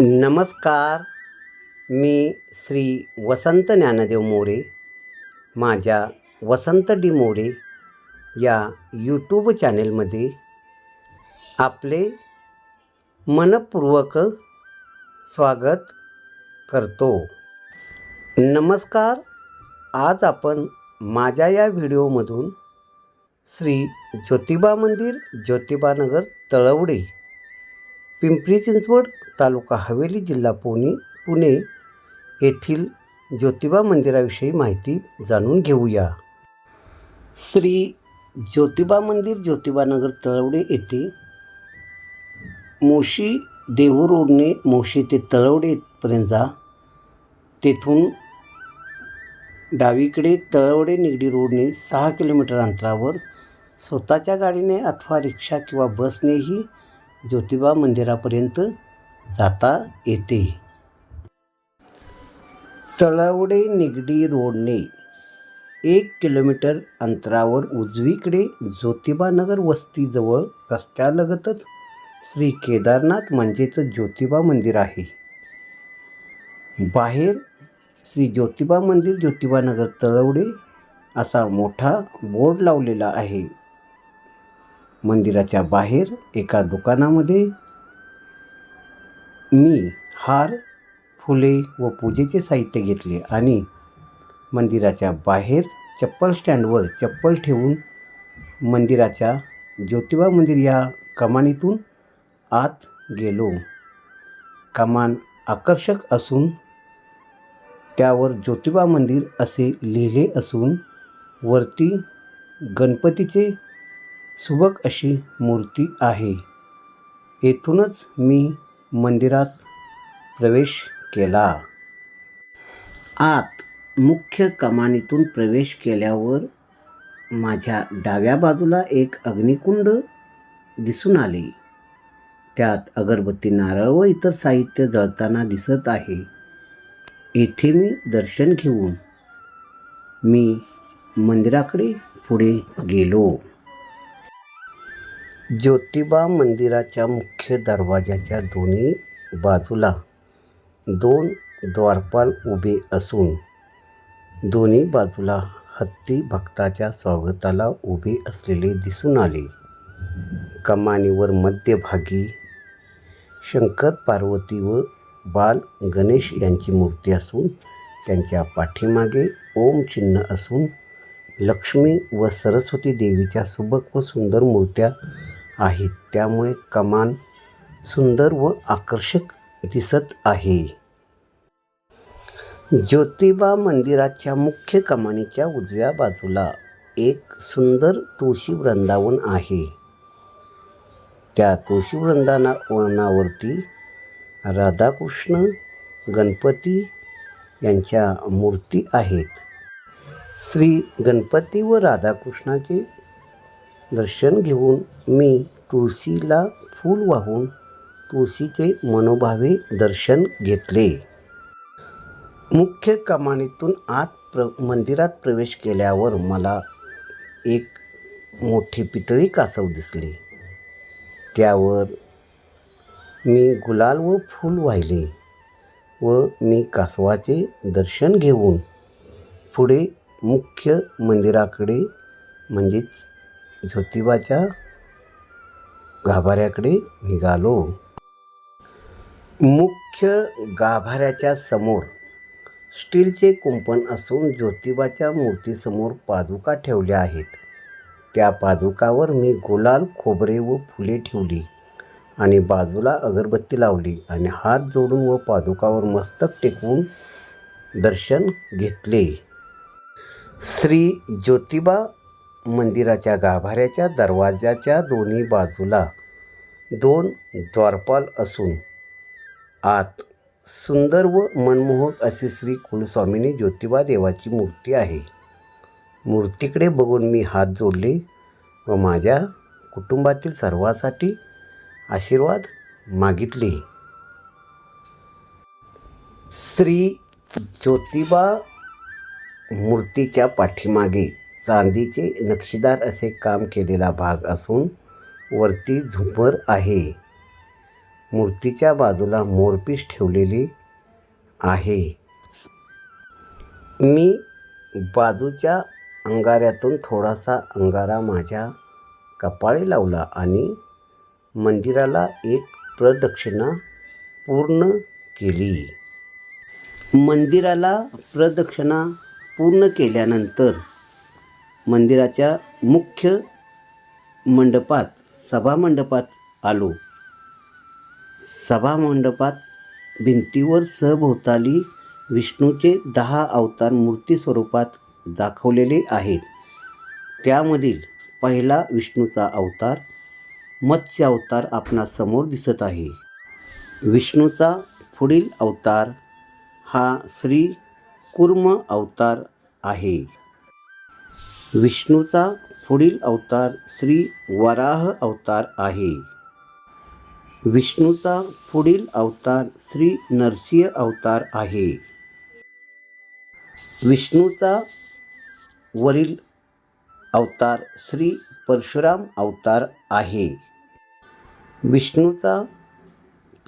नमस्कार. मी श्री वसंत ज्ञानदेव मोरे माझ्या वसंत डी मोरे या यूट्यूब चॅनेलमध्ये आपले मनपूर्वक स्वागत करतो. नमस्कार. आज आपण माझ्या या व्हिडिओमधून श्री ज्योतिबा मंदिर ज्योतिबानगर तळवडे पिंपरी चिंचवड तालुका हवेली जिल्हा पुणे पुणे येथील ज्योतिबा मंदिराविषयी माहिती जाणून घेऊया. श्री ज्योतिबा मंदिर ज्योतिबानगर तळवडे येथे मोशी देहू रोडने मोशी ते तळवडेपर्यंत जा. तेथून डावीकडे तळवडे निगडी रोडने सहा किलोमीटर अंतरावर स्वतःच्या गाडीने अथवा रिक्षा किंवा बसनेही ज्योतिबा मंदिरापर्यंत जाता येते. तळवडे निगडी रोडने एक किलोमीटर अंतरावर उजवीकडे ज्योतिबानगर वस्तीजवळ रस्त्यालगतच श्री केदारनाथ म्हणजेच ज्योतिबा मंदिर आहे. बाहेर श्री ज्योतिबा मंदिर ज्योतिबानगर तळवडे असा मोठा बोर्ड लावलेला आहे. मंदिराच्या बाहेर एका दुकानामध्ये मी हार फुले व पूजेचे साहित्य घेतले आणि मंदिराच्या बाहेर चप्पल स्टँडवर चप्पल ठेवून मंदिराच्या ज्योतिबा मंदिर या कमानीतून आत गेलो. कमान आकर्षक असून त्यावर ज्योतिबा मंदिर असे लिहिले असून वरती गणपतीचे सुबक अशी मूर्ती आहे. येथूनच मी मंदिरात प्रवेश केला. आत मुख्य कमानीतून प्रवेश केल्यावर माझ्या डाव्या बाजूला एक अग्निकुंड दिसून आले. त्यात अगरबत्ती नारळ व इतर साहित्य जळताना दिसत आहे. येथे मी दर्शन घेऊन मी मंदिराकडे पुढे गेलो. ज्योतिबा मंदिराच्या मुख्य दरवाजाच्या दोन्ही बाजूला दोन द्वारपाल उभे असून दोन्ही बाजूला हत्ती भक्ताच्या स्वागताला उभे असलेले दिसून आले. कमानीवर मध्यभागी शंकर पार्वती व बाल गणेश यांची मूर्ती असून त्यांच्या पाठीमागे ओम चिन्ह असून लक्ष्मी व सरस्वती देवीच्या सुबक व सुंदर मूर्त्या आहेत त्यामुळे कमान सुंदर व आकर्षक दिसत आहे. ज्योतिबा मंदिराच्या मुख्य कमानीच्या उजव्या बाजूला एक सुंदर तुळशी वृंदावन आहे. त्या तुळशी वृंदावनावरती राधाकृष्ण गणपती यांच्या मूर्ती आहेत. श्री गणपती व राधाकृष्णाचे दर्शन घेऊन मी तुळशीला फूल वाहून तुळशीचे मनोभावे दर्शन घेतले. मुख्य कमानीतून आत प्र मंदिरात प्रवेश केल्यावर मला एक मोठी पितळी कासव दिसली. त्यावर मी गुलाल व फूल वाहिले व मी कासवाचे दर्शन घेऊन पुढे मुख्य मंदिराकडे म्हणजेच ज्योतिबाच्या गाभाऱ्याकडे निघालो. मुख्य गाभाऱ्याच्या समोर स्टीलचे कुंपण असून ज्योतिबाच्या मूर्तीसमोर पादुका ठेवल्या आहेत. त्या पादुकावर मी गुलाल खोबरे व फुले ठेवली आणि बाजूला अगरबत्ती लावली आणि हात जोडून व पादुकावर मस्तक टेकवून दर्शन घेतले. श्री ज्योतिबा मंदिराच्या गाभाऱ्याच्या दरवाजाच्या दोन्ही बाजूला दोन द्वारपाल असून आत सुंदर व मनमोहक अशी श्री कुलस्वामिनी ज्योतिबा देवाची मूर्ती आहे. मूर्तीकडे बघून मी हात जोडले व माझ्या कुटुंबातील सर्वासाठी आशीर्वाद मागितले. श्री ज्योतिबा मूर्तीच्या पाठीमागे चांदीचे नक्षीदार असे काम केलेला भाग असून वरती झुंबर आहे. मूर्तीच्या बाजूला मोरपीस ठेवलेली आहे. मी बाजूच्या अंगाऱ्यातून थोडासा अंगारा माझ्या कपाळी लावला आणि मंदिराला एक प्रदक्षिणा पूर्ण केली. मंदिराला प्रदक्षिणा पूर्ण केल्यानंतर मंदिराच्या मुख्य मंडपात सभामंडपात आलो. सभामंडपात भिंतीवर सभोवताली विष्णूचे दहा अवतार मूर्ती स्वरूपात दाखवलेले आहेत. त्यामधील पहिला विष्णूचा अवतार मत्स्य अवतार आपणासमोर दिसत आहे. विष्णूचा पुढील अवतार हा श्री कुर्म अवतार आहे. विष्णूचा पुढील अवतार श्री वराह अवतार आहे. विष्णूचा पुढील अवतार श्री नरसिंह अवतार आहे. विष्णूचा वरील अवतार श्री परशुराम अवतार आहे. विष्णूचा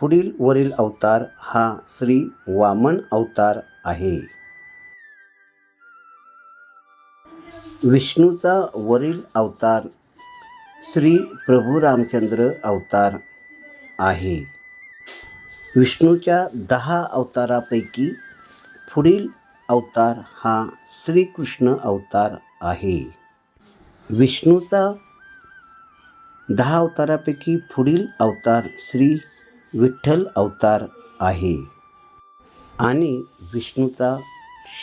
पुढील वरील अवतार हा श्री वामन अवतार आहे. विष्णूचा वरील अवतार श्री प्रभू रामचंद्र अवतार आहे. विष्णूच्या दहा अवतारापैकी पुढील अवतार हा श्रीकृष्ण अवतार आहे. विष्णूचा दहा अवतारापैकी पुढील अवतार श्री विठ्ठल अवतार आहे. आणि विष्णूचा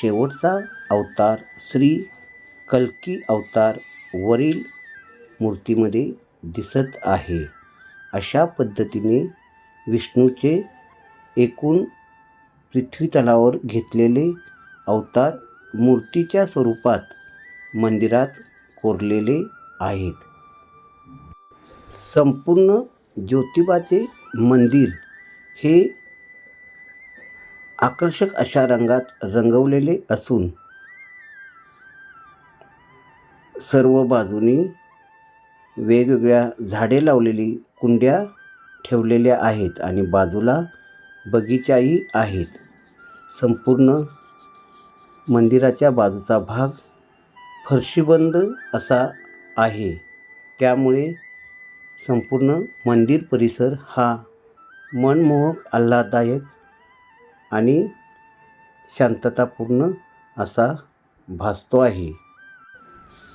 शेवटचा अवतार श्री कल्की अवतार वरील मूर्तीमध्ये दिसत आहे. अशा पद्धतीने विष्णूचे एकूण पृथ्वीतलावर घेतलेले अवतार मूर्तीच्या स्वरूपात मंदिरात कोरलेले आहेत. संपूर्ण ज्योतिबाचे मंदिर हे आकर्षक अशा रंगात रंगवलेले असून सर्व बाजूनी वेगवेगळ्या झाडे लावलेली कुंड्या ठेवलेल्या आहेत आणि बाजूला बगीचाही आहेत. संपूर्ण मंदिराच्या बाजूचा भाग फरशीबंद असा आहे. त्यामुळे संपूर्ण मंदिर परिसर हा मनमोहक आल्हाददायक आणि शांततापूर्ण असा भासतो आहे.